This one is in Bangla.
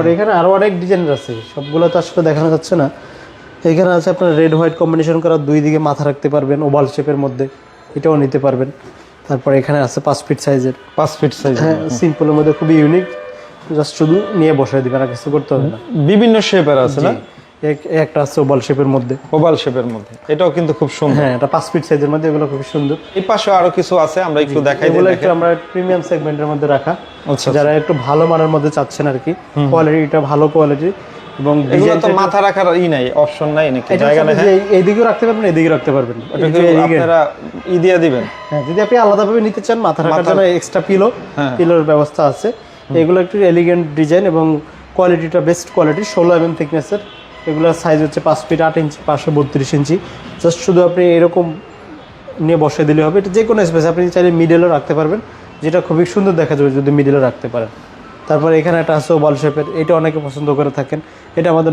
আর এখানে আরও অনেক ডিজাইনের আছে। সবগুলো তো আসলে দেখানো যাচ্ছে না। এখানে আছে আপনার রেড হোয়াইট কম্বিনেশন করা দুই দিকে মাথা রাখতে পারবেন ওভাল শেপের মধ্যে। এটাও নিতে পারবেন। তারপর এখানে আছে পাঁচ ফিট সাইজের পাঁচ ফিট সাইজ হ্যাঁ সিম্পলের মধ্যে খুবই ইউনিক জাস্ট শুধু নিয়ে বসাই দিবেন আর কিছু করতে হবে না। বিভিন্ন শেপের আছে না? একটা আছে ওভাল শেপের মধ্যে। ওভাল শেপের মধ্যে। এটাও কিন্তু খুব সুন্দর। হ্যাঁ এটা পাঁচ ফিট সাইজের মধ্যে এগুলো খুবই সুন্দর। এই পাশে আরও কিছু আছে আমরা একটু দেখাই এগুলো একটু আমরা প্রিমিয়াম সেগমেন্টের মধ্যে রাখা। আচ্ছা যারা একটু ভালো মানের মধ্যে চাচ্ছেন আর কি কোয়ালিটিটা ভালো কোয়ালিটি এবং এগুলো তো মাথা রাখার ই নাই অপশন নাই নাকি? জায়গা নেই এইদিকেও রাখতে পারবেন এদিকেও রাখতে পারবেন। আপনারা ই দিয়ে দিবেন? হ্যাঁ যদি আপনি আলাদাভাবে নিতে চান মাথা রাখার জন্য এক্সট্রা পিলো। পিলোর ব্যবস্থা আছে। এগুলো একটু এলিগেন্ট ডিজাইন এবং কোয়ালিটিটা বেস্ট কোয়ালিটি ষোলো এম এম থিকনেসের এগুলোর সাইজ হচ্ছে পাঁচ ফিট আট ইঞ্চি পাঁচশো বত্রিশ ইঞ্চি জাস্ট শুধু আপনি এরকম নিয়ে বসে দিলে হবে। এটা যে কোনো স্পেস আপনি চাইলে মিডেলও রাখতে পারবেন। যেটা খুবই সুন্দর দেখা যাবে যদি মিডেলও রাখতে পারেন। তারপর এখানে একটা আছে ওভাল শেপের এটা অনেকে পছন্দ করে থাকেন। এটা আমাদের